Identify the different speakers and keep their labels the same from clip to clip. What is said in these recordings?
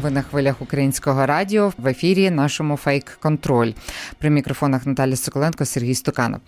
Speaker 1: Ви на хвилях українського радіо в ефірі нашому фейк-контроль. При мікрофонах Наталі Соколенко, Сергій Стуканов.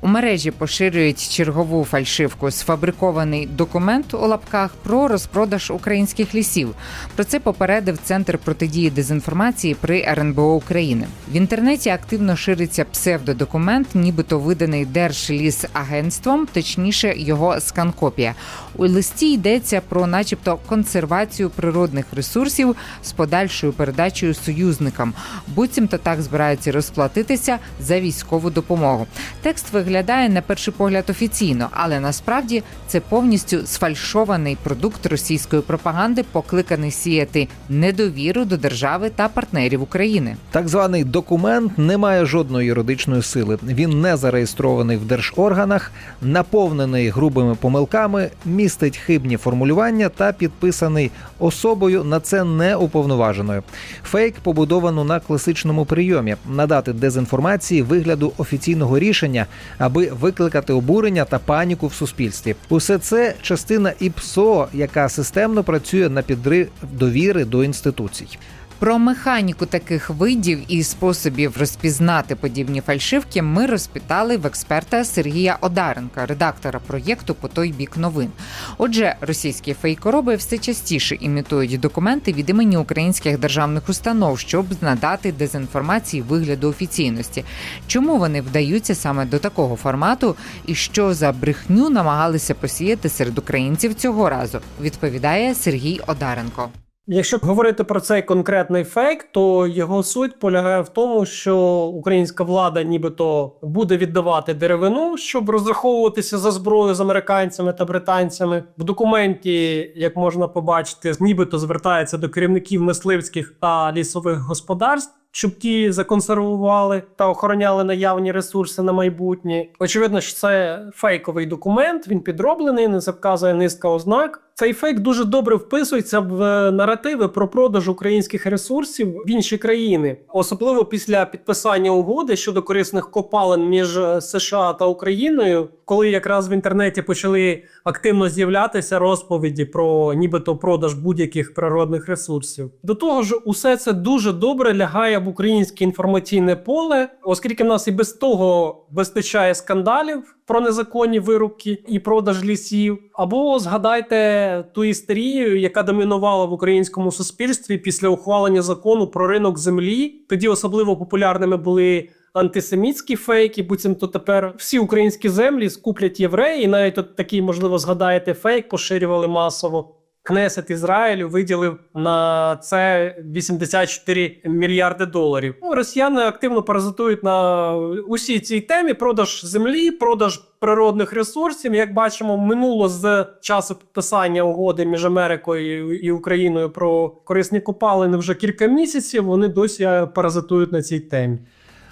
Speaker 1: У мережі поширюють чергову фальшивку сфабрикований документ у лапках про розпродаж українських лісів. Про це попередив Центр протидії дезінформації при РНБО України. В інтернеті активно шириться псевдодокумент, нібито виданий Держлісагентством, точніше його сканкопія. У листі йдеться про, начебто, консервацію природних ресурсів з подальшою передачею союзникам. Буцімто так збираються розплатитися за військову допомогу. Текст виглядає на перший погляд офіційно, але насправді це повністю сфальшований продукт російської пропаганди, покликаний сіяти недовіру до держави та партнерів України.
Speaker 2: Так званий документ не має жодної юридичної сили. Він не зареєстрований в держорганах, наповнений грубими помилками, містить хибні формулювання та підписаний особою на це не уповноваженою. Фейк побудовано на класичному прийомі надати дезінформації вигляду офіційного рішення, аби викликати обурення та паніку в суспільстві. Усе це частина ІПСО, яка системно працює на підрив довіри до інституцій.
Speaker 1: Про механіку таких видів і способів розпізнати подібні фальшивки ми розпитали в експерта Сергія Одаренка, редактора проєкту по той бік новин. Отже, російські фейкороби все частіше імітують документи від імені українських державних установ, щоб надати дезінформації вигляду офіційності. Чому вони вдаються саме до такого формату, і що за брехню намагалися посіяти серед українців цього разу? Відповідає Сергій Одаренко.
Speaker 3: Якщо говорити про цей конкретний фейк, то його суть полягає в тому, що українська влада нібито буде віддавати деревину, щоб розраховуватися за зброю з американцями та британцями. В документі, як можна побачити, нібито звертається до керівників мисливських та лісових господарств. Щоб ті законсервували та охороняли наявні ресурси на майбутнє. Очевидно, що це фейковий документ. Він підроблений, не вказує низка ознак. Цей фейк дуже добре вписується в е, наративи про продаж українських ресурсів в інші країни, особливо після підписання угоди щодо корисних копалин між е, США та Україною, коли якраз в інтернеті почали активно з'являтися розповіді про нібито продаж будь-яких природних ресурсів. До того ж, усе це дуже добре лягає в українське інформаційне поле, оскільки в нас і без того вистачає скандалів про незаконні вирубки і продаж лісів. Або згадайте ту істерію, яка домінувала в українському суспільстві після ухвалення закону про ринок землі. Тоді особливо популярними були. Антисемітські фейки, буцімто тепер всі українські землі скуплять євреї. І навіть от такий, можливо, згадаєте, фейк поширювали масово. Кнесет Ізраїлю виділив на це 84 мільярди доларів. Ну, росіяни активно паразитують на усій цій темі: продаж землі, продаж природних ресурсів. Як бачимо, минуло з часу підписання угоди між Америкою і Україною про корисні копалини вже кілька місяців. Вони досі паразитують на цій темі.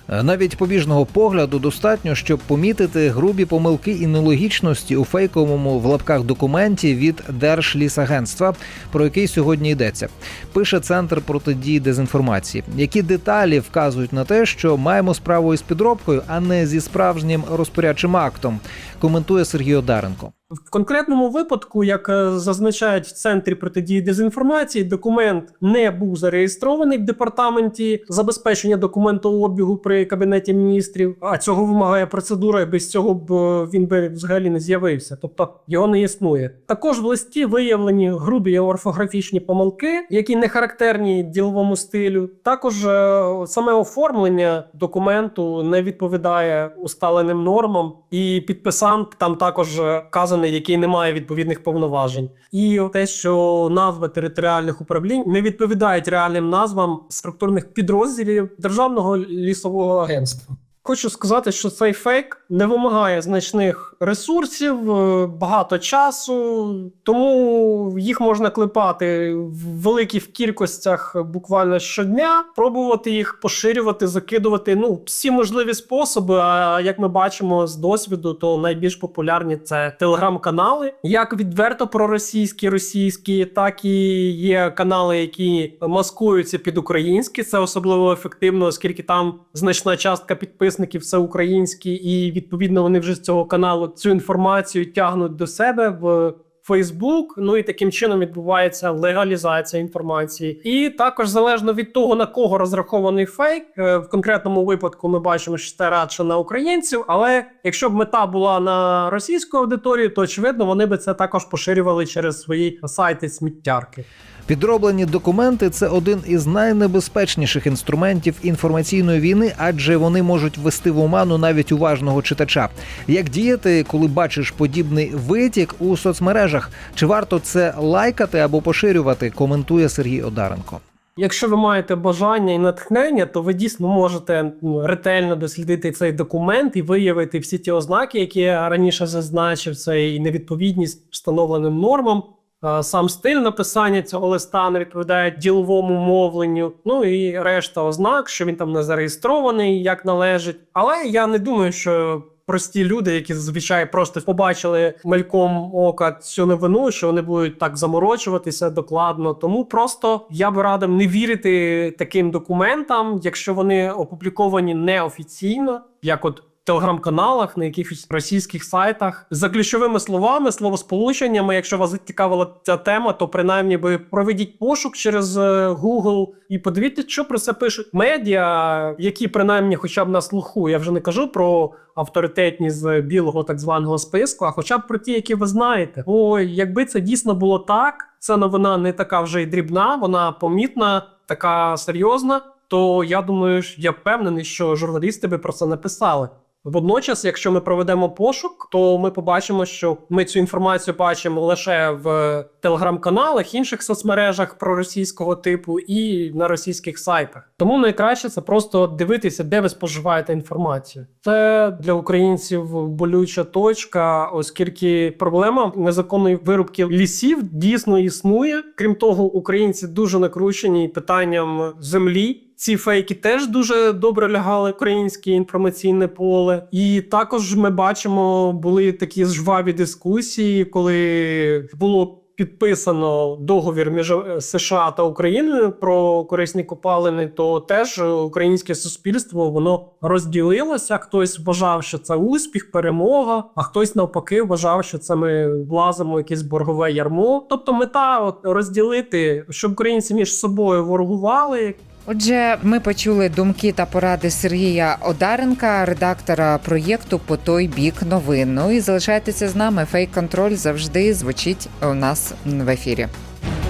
Speaker 2: Е, Навіть побіжного погляду достатньо, щоб помітити грубі помилки і нелогічності у фейковому в лапках документі від Держлісагентства, про який сьогодні йдеться. Пише центр протидії дезінформації. Які деталі вказують на те, що маємо справу із підробкою, а не зі справжнім розпорядчим актом. Коментує Сергій Одаренко.
Speaker 3: В конкретному випадку, як е, зазначають в центрі протидії дезінформації, документ не був зареєстрований в департаменті забезпечення документообігу при кабінеті міністрів. А цього вимагає процедура, і без цього б е, він би взагалі не з'явився. Тобто його не існує. Також в листі виявлені грубі орфографічні помилки, які не характерні діловому стилю. Також е, саме оформлення документу не відповідає усталеним нормам, і підписант там також е, вказаний, який не має відповідних повноважень. І те, що назви територіальних управлінь не відповідають реальним назвам структурних підрозділів Державного лісового агентства. Хочу сказати, що цей фейк не вимагає значних ресурсів, е, багато часу, тому їх можна клепати в великих кількостях буквально щодня, пробувати їх поширювати, закидувати. Ну, всі можливі способи. А як ми бачимо з досвіду, то найбільш популярні це телеграм-канали, як відверто проросійські, російські, так і є канали, які маскуються під українські. Це особливо ефективно, оскільки там значна частка підписників підписники всеукраїнські, і відповідно вони вже з цього каналу цю інформацію тягнуть до себе в. Фейсбук, ну і таким чином відбувається легалізація інформації, і також залежно від того на кого розрахований фейк. е, В конкретному випадку ми бачимо, що це радше на українців. Але якщо б мета була на російську аудиторію, то очевидно вони би це також поширювали через свої сайти сміттярки.
Speaker 2: Підроблені документи це один із найнебезпечніших інструментів інформаційної війни, адже вони можуть ввести в оману навіть уважного читача. Як діяти, коли бачиш подібний витік у соцмережах? Чи варто це лайкати або поширювати? Коментує Сергій Одаренко.
Speaker 3: Якщо ви маєте бажання і натхнення, то ви дійсно можете ну, ретельно дослідити цей документ і виявити всі ті ознаки, які я раніше зазначив, це і невідповідність встановленим нормам. А, Сам стиль написання цього листа не відповідає діловому мовленню. Ну і решта ознак, що він там не зареєстрований як належить. Але я не думаю, що прості люди, які зазвичай просто побачили мельком ока цю новину, що вони будуть так заморочуватися докладно. Тому просто я би радив не вірити таким документам, якщо вони опубліковані неофіційно, як от. Телеграм-каналах, на якихось російських сайтах за ключовими словами, словосполученнями. Якщо вас зацікавила ця тема, то принаймні ви проведіть пошук через е, Google і подивіться, що про це пишуть медіа, які принаймні, хоча б на слуху. Я вже не кажу про авторитетні з білого так званого списку, а хоча б про ті, які ви знаєте. Ой, якби це дійсно було так, ця новина не така вже й дрібна, вона помітна, така серйозна. То я думаю, я впевнений, що журналісти би про це написали. Водночас, якщо ми проведемо пошук, то ми побачимо, що ми цю інформацію бачимо лише в телеграм-каналах, інших соцмережах проросійського типу і на російських сайтах. Тому найкраще це просто дивитися, де ви споживаєте інформацію. Це для українців болюча точка, оскільки проблема незаконної вирубки лісів дійсно існує. Крім того, українці дуже накручені питанням землі. Ці фейки теж дуже добре лягали українське інформаційне поле. І також ми бачимо, були такі жваві дискусії, коли було підписано договір між США та Україною про корисні копалини, то теж українське суспільство воно розділилося. Хтось вважав, що це успіх, перемога, а хтось навпаки вважав, що це ми влазимо якесь боргове ярмо. Тобто, мета от розділити, щоб українці між собою ворогували,
Speaker 1: Отже, ми почули думки та поради Сергія Одаренка, редактора проєкту по той бік новин. Ну і залишайтеся з нами. Фейк контроль завжди звучить у нас в ефірі.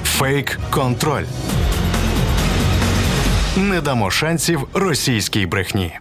Speaker 4: Фейк контроль. Не дамо шансів російській брехні.